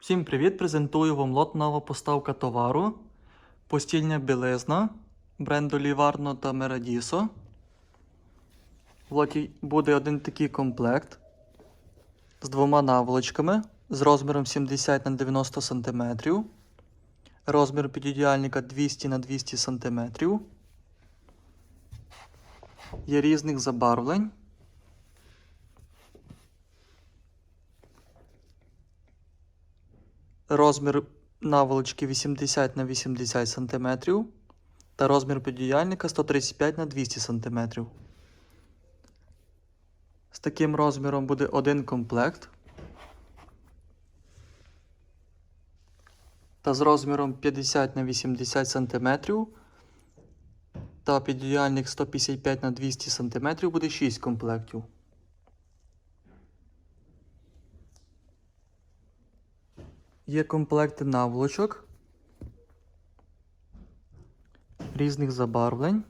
Всім привіт! Презентую вам лот нова поставка товару. Постільня білизна бренду Ліварно та Мерадісо. В лоті буде один такий комплект з двома наволочками з розміром 70 на 90 см. Розмір підідіальника 200 на 200 см. Є різних забарвлень. Розмір наволочки 80 на 80 см та розмір підіяльника 135 на 200 см. З таким розміром буде один комплект. Та з розміром 50 на 80 см та підіяльник 155 на 200 см буде 6 комплектів. Є комплекти наволочок різних забарвлень.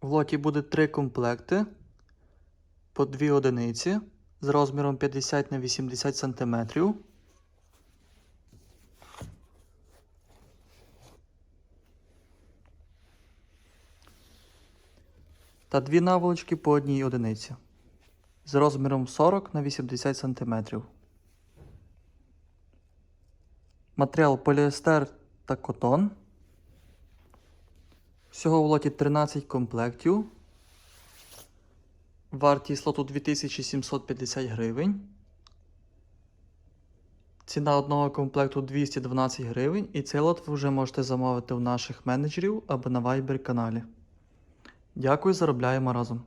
В лоті буде три комплекти по дві одиниці з розміром 50 на 80 см. Та дві наволочки по одній одиниці з розміром 40 на 80 см. Матеріал поліестер та котон. Всього в лоті 13 комплектів. Вартість лоту 2750 гривень. Ціна одного комплекту 212 гривень, і цей лот ви вже можете замовити у наших менеджерів або на Viber каналі. Дякую, заробляємо разом.